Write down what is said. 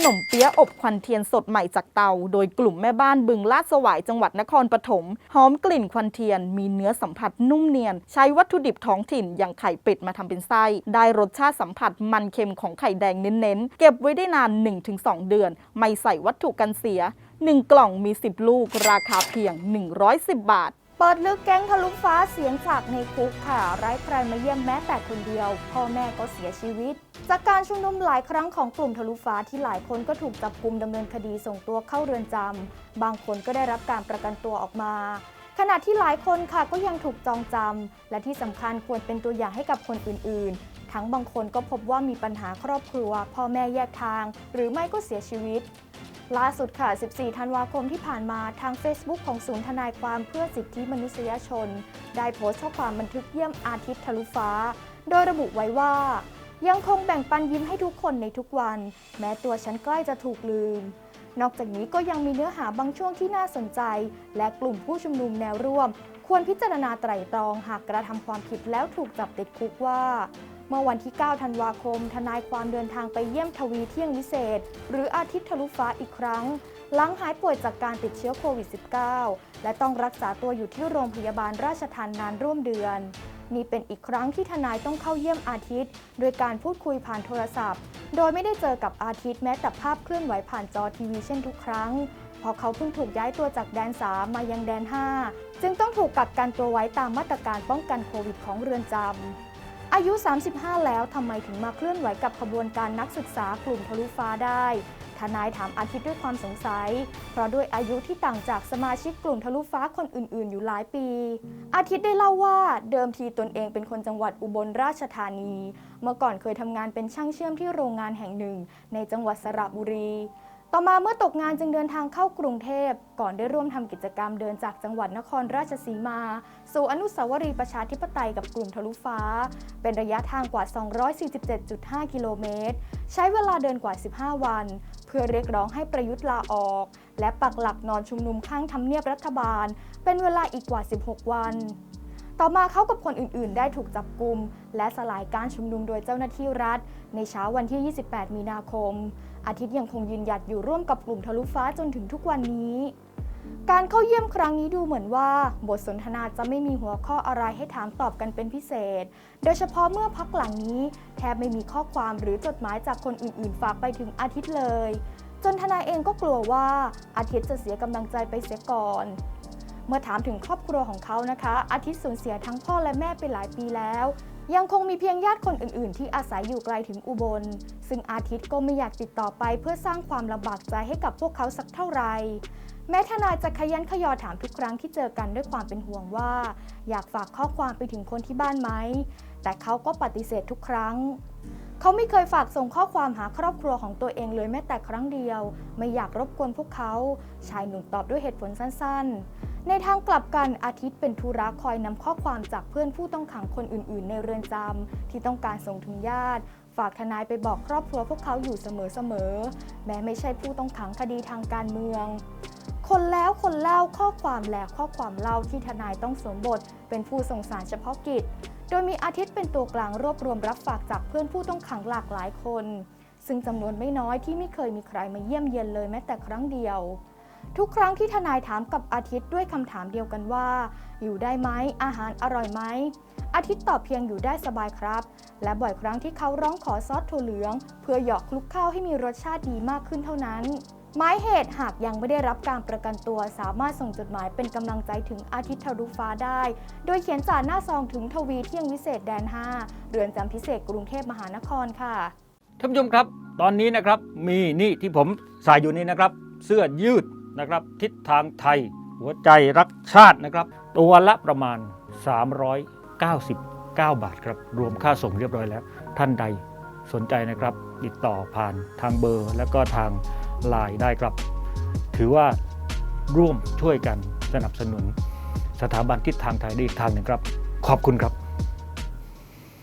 ขนมเปี๊ยะอบควันเทียนสดใหม่จากเตา โดยกลุ่มแม่บ้านบึงลาดสวายจังหวัดนครปฐมหอมกลิ่นควันเทียน มีเนื้อสัมผัสนุ่มเนียน ใช้วัตถุดิบท้องถิ่นอย่างไข่เป็ดมาทำเป็นไส้ ได้รสชาติสัมผัสมันเค็มของไข่แดงเน้นๆ เก็บไว้ได้นาน 1-2 เดือน ไม่ใส่วัตถุกันเสีย 1 กล่องมี 10 ลูก ราคาเพียง 110 บาท เปิดลึกแก๊งทะลุฟ้าเสียงจากในคุกค่ะ ไร้ใครมาเยี่ยมแม้แต่คนเดียว พ่อแม่ก็เสียชีวิต จากการชุมนุมหลายครั้งของกลุ่มทะลุฟ้าที่หลายคนก็ถูกจับกุมดำเนินคดีส่งตัวเข้าเรือนจำบางคนก็ได้รับการประกันตัวออกมา ขณะที่หลายคนค่ะก็ยังถูกจองจำและที่สำคัญควรเป็นตัวอย่างให้กับคนอื่นๆ ทั้งบางคนก็พบว่ามีปัญหาครอบครัว พ่อแม่แยกทาง หรือไม่ก็เสียชีวิต ล่าสุดค่ะ 14 ธันวาคมที่ผ่านมาทาง Facebook ของศูนย์ทนายความเพื่อสิทธิมนุษยชน ได้โพสต์ข้อความบันทึกเยี่ยมอาทิตย์ทะลุฟ้า โดยระบุไว้ว่า ยังคงแบ่งปันยิ้มให้ทุกคนในทุกวัน แม้ตัวฉันใกล้จะถูกลืม นอกจากนี้ก็ยังมีเนื้อหาบางช่วงที่น่าสนใจ และกลุ่มผู้ชุมนุมแนวร่วม ควรพิจารณาไตร่ตรองหากกระทำความผิดแล้วถูกจับติดคุกว่า เมื่อวันที่ 9 ธันวาคม ทนายความเดินทางไปเยี่ยมทวีเที่ยงวิเศษ หรืออาทิตย์ทะลุฟ้าอีกครั้ง หลังหายป่วยจากการติดเชื้อโควิด -19 และต้องรักษาตัวอยู่ที่โรงพยาบาลราชทันนานร่วมเดือน นี่เป็นอีกครั้งที่ทนายต้องเข้าเยี่ยมอาทิตย์ โดยการพูดคุยผ่านโทรศัพท์ โดยไม่ได้เจอกับอาทิตย์แม้แต่ภาพเคลื่อนไหวผ่านจอทีวีเช่นทุกครั้งเพราะเขาเพิ่งถูกย้ายตัวจากแดน 3 มายังแดน 5 จึงต้องถูกกักกันตัวไว้ตามมาตรการป้องกันโควิดของเรือนจำ อายุ 35 แล้วทำไมถึงมาเคลื่อนไหวกับขบวนการนักศึกษากลุ่มทะลุฟ้าได้ ทนายถามอาทิตย์ด้วยความสงสัย เพราะด้วยอายุที่ต่างจากสมาชิกกลุ่มทะลุฟ้าคนอื่น ๆ อยู่หลายปี อาทิตย์ได้เล่าว่าเดิมทีตนเองเป็นคนจังหวัดอุบลราชธานี เมื่อก่อนเคยทำงานเป็นช่างเชื่อมที่โรงงานแห่งหนึ่ง ในจังหวัดสระบุรี ต่อมาเมื่อตกงานจึงเดินทางเข้ากรุงเทพ ก่อนได้ร่วมทำกิจกรรมเดินจากจังหวัดนครราชสีมา สู่อนุสาวรีย์ประชาธิปไตยกับกลุ่มทะลุฟ้า เป็นระยะทางกว่า 247.5 กิโลเมตร ใช้เวลาเดินกว่า 15 วัน เพื่อเรียกร้องให้ประยุทธ์ลาออก และปักหลักนอนชุมนุมข้างทำเนียบรัฐบาล เป็นเวลาอีกกว่า 16 วัน ต่อมาเขากับคนอื่นๆ ได้ถูกจับกลุ่มและสลายการชุมนุมโดยเจ้าหน้าที่รัฐ ในเช้าวันที่ 28 มีนาคม อาทิตย์ยังคงยืนหยัดอยู่ร่วมกับกลุ่มทะลุฟ้าจนถึงทุกวันนี้ การเข้าเยี่ยมครั้งนี้ดูเหมือนว่า บทสนทนาจะไม่มีหัวข้ออะไรให้ถามตอบกันเป็นพิเศษ โดยเฉพาะเมื่อพักหลังนี้ แทบไม่มีข้อความหรือจดหมายจากคนอื่นๆ ฝากไปถึงอาทิตย์เลย จนทนายเองก็กลัวว่าอาทิตย์จะเสียกำลังใจไปเสียก่อน เมื่อถามถึงครอบครัวของเขานะคะ อาทิตย์สูญเสียทั้งพ่อและแม่ไปหลายปีแล้ว ยังคงมีเพียงญาติคนอื่น ๆ ที่อาศัยอยู่ไกลถึงอุบล ซึ่งอาทิตย์ก็ไม่อยากติดต่อไปเพื่อสร้างความลำบากใจให้กับพวกเขาสักเท่าไหร่แม้ทนายจะขยันขยอถามทุกครั้งที่เจอกันด้วยความเป็นห่วงว่า อยากฝากข้อความไปถึงคนที่บ้านไหม แต่เขาก็ปฏิเสธทุกครั้ง เขาไม่เคยฝากส่งข้อความหาครอบครัวของตัวเองเลยแม้แต่ครั้งเดียว ไม่อยากรบกวนพวกเขา ชายหนุ่มตอบด้วยเหตุผลสั้นๆ ในทางกลับกันอาทิตย์เป็นธุระคอยนำข้อความจากเพื่อนผู้ต้องขังคนอื่น ๆ ในเรือนจำที่ต้องการส่งถึงญาติ ฝากทนายไปบอกครอบครัวพวกเขาอยู่เสมอๆแม้ไม่ใช่ผู้ต้องขังคดีทางการเมือง คนแล้วคนเล่าข้อความและข้อความเล่าที่ทนายต้องสวมบท เป็นผู้ส่งสารเฉพาะกิจ โดยมีอาทิตย์เป็นตัวกลางรวบรวมรับฝากจากเพื่อนผู้ต้องขังหลากหลายคน ซึ่งจำนวนไม่น้อยที่ไม่เคยมีใครมาเยี่ยมเยียนเลยแม้แต่ครั้งเดียว ทุกครั้งที่ทนายถามกับอาทิตย์ด้วยคำถามเดียวกันว่า อยู่ได้ไหมอาหารอร่อยไหมอาทิตย์ตอบเพียงอยู่ได้สบายครับ และบ่อยครั้งที่เขาร้องขอซอสถั่วเหลือง เพื่อหยอกคลุกข้าวให้มีรสชาติดีมากขึ้นเท่านั้นหมายเหตุหากยังไม่ได้รับการประกันตัว สามารถส่งจดหมายเป็นกำลังใจถึงอาทิตย์ทะลุฟ้าได้ โดยเขียนจ่าหน้าซองถึงทวีเที่ยงวิเศษแดน 5 เรือนจำพิเศษกรุงเทพมหานครค่ะท่านผู้ชมครับ ตอนนี้นะครับมีนี่ที่ผมใส่อยู่นี่นะครับ เสื้อยืด นะครับ ทิศทางไทย หัวใจรักชาตินะครับ ตัวละประมาณ 399 บาทครับ รวมค่าส่งเรียบร้อยแล้ว ท่านใดสนใจนะครับ ติดต่อผ่านทางเบอร์ แล้วก็ทางไลน์ได้ครับ ถือว่าร่วมช่วยกันสนับสนุนสถาบันทิศทางไทยได้อีกทางหนึ่งครับ ขอบคุณครับ